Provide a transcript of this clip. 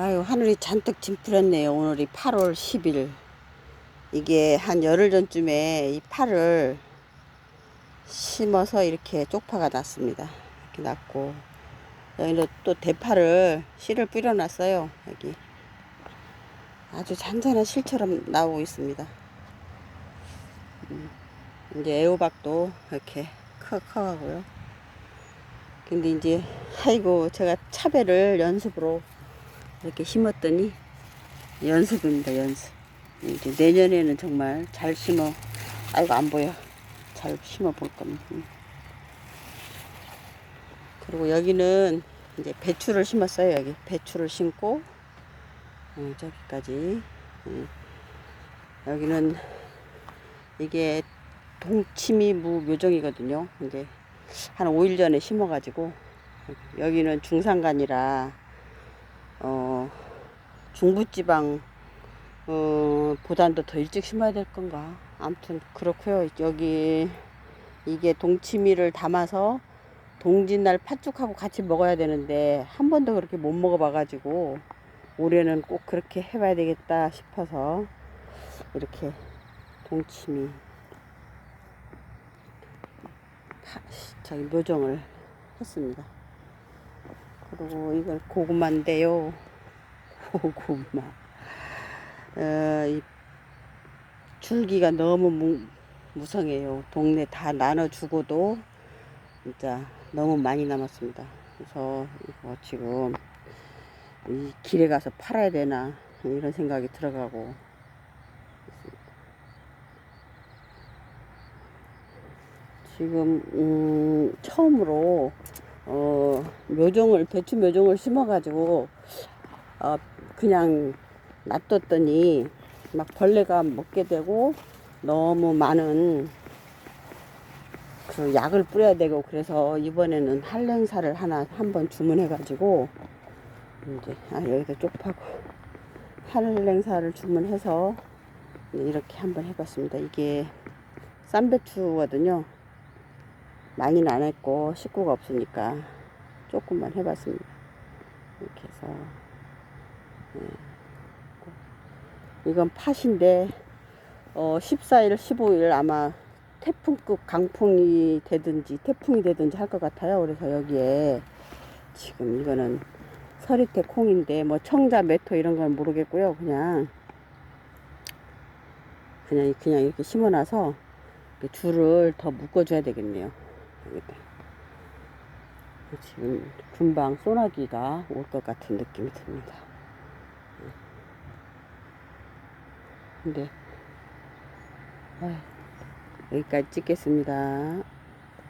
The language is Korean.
아유, 하늘이 잔뜩 짐풀었네요. 오늘이 8월 10일. 이게 한 열흘 전쯤에 이 파를 심어서 이렇게 쪽파가 났습니다. 이렇게 났고, 여기는 또 대파를 씨를 뿌려놨어요. 여기. 아주 잔잔한 실처럼 나오고 있습니다. 음, 이제 애호박도 이렇게 커, 커가고요. 근데 이제, 아이고, 제가 차배를 연습으로 이렇게 심었더니 연습입니다 연습. 이제 내년에는 정말 잘 심어. 아이고 안 보여. 잘 심어 볼 겁니다. 음. 그리고 여기는 이제 배추를 심었어요 여기. 배추를 심고 어, 저기까지. 음. 여기는 이게 동치미 무 묘종이거든요. 이제 한 5일 전에 심어 가지고 여기는 중산간이라 어, 중부지방 어, 보단도 더 일찍 심어야 될 건가 아무튼 그렇고요 여기 이게 동치미를 담아서 동짓날 팥죽하고 같이 먹어야 되는데 한 번도 그렇게 못 먹어봐 가지고 올해는 꼭 그렇게 해봐야 되겠다 싶어서 이렇게 동치미 파- 저기 묘정을 했습니다. 그리고 이건 고구마인데요. 고구마. 어, 이 줄기가 너무 무, 무성해요. 동네 다 나눠주고도 진짜 너무 많이 남았습니다. 그래서 이거 지금 이 길에 가서 팔아야 되나 이런 생각이 들어가고. 지금 음, 처음으로 어, 묘종을 배추 묘종을 심어가지고 어, 그냥 놔뒀더니 막 벌레가 먹게 되고 너무 많은 그 약을 뿌려야 되고 그래서 이번에는 한랭사를 하나 한번 주문해가지고 이제 아 여기다 쪽파고 한랭사를 주문해서 이렇게 한번 해봤습니다. 이게 쌈배추거든요. 많이는 안 했고 식구가 없으니까 조금만 해봤습니다. 이렇게 해서 네. 이건 팥인데 어 14일, 15일 아마 태풍급 강풍이 되든지 태풍이 되든지 할 것 같아요. 그래서 여기에 지금 이거는 서리태 콩인데 뭐 청자 메토 이런 건 모르겠고요. 그냥 그냥 그냥 이렇게 심어놔서 줄을 더 묶어줘야 되겠네요. 지금 금방 소나기가 올 것 같은 느낌이 듭니다. 근데 여기까지 찍겠습니다.